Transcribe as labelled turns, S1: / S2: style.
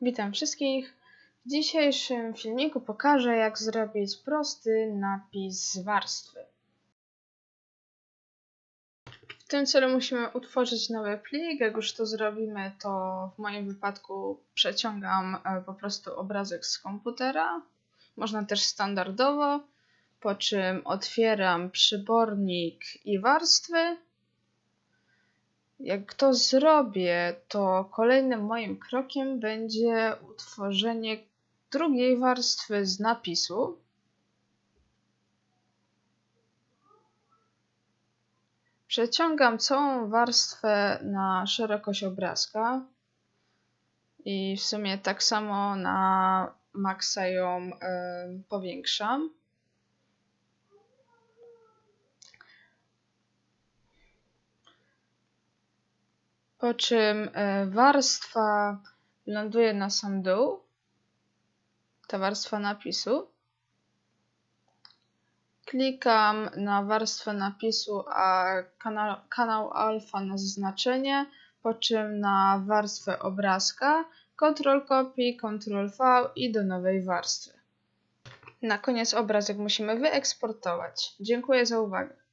S1: Witam wszystkich. W dzisiejszym filmiku pokażę jak zrobić prosty napis z warstwy. W tym celu musimy utworzyć nowy plik. Jak już to zrobimy, to w moim wypadku przeciągam e, po prostu obrazek z komputera. Można też standardowo, po czym otwieram przybornik i warstwy jak to zrobię, to kolejnym moim krokiem będzie utworzenie drugiej warstwy z napisu. Przeciągam całą warstwę na szerokość obrazka i w sumie tak samo na maksa ją y, powiększam. Po czym e, warstwa ląduje na sam dół, ta warstwa napisu. Klikam na warstwę napisu, a kanał, kanał alfa na zaznaczenie, po czym na warstwę obrazka, Ctrl kopii, Ctrl V i do nowej warstwy. Na koniec obrazek musimy wyeksportować. Dziękuję za uwagę.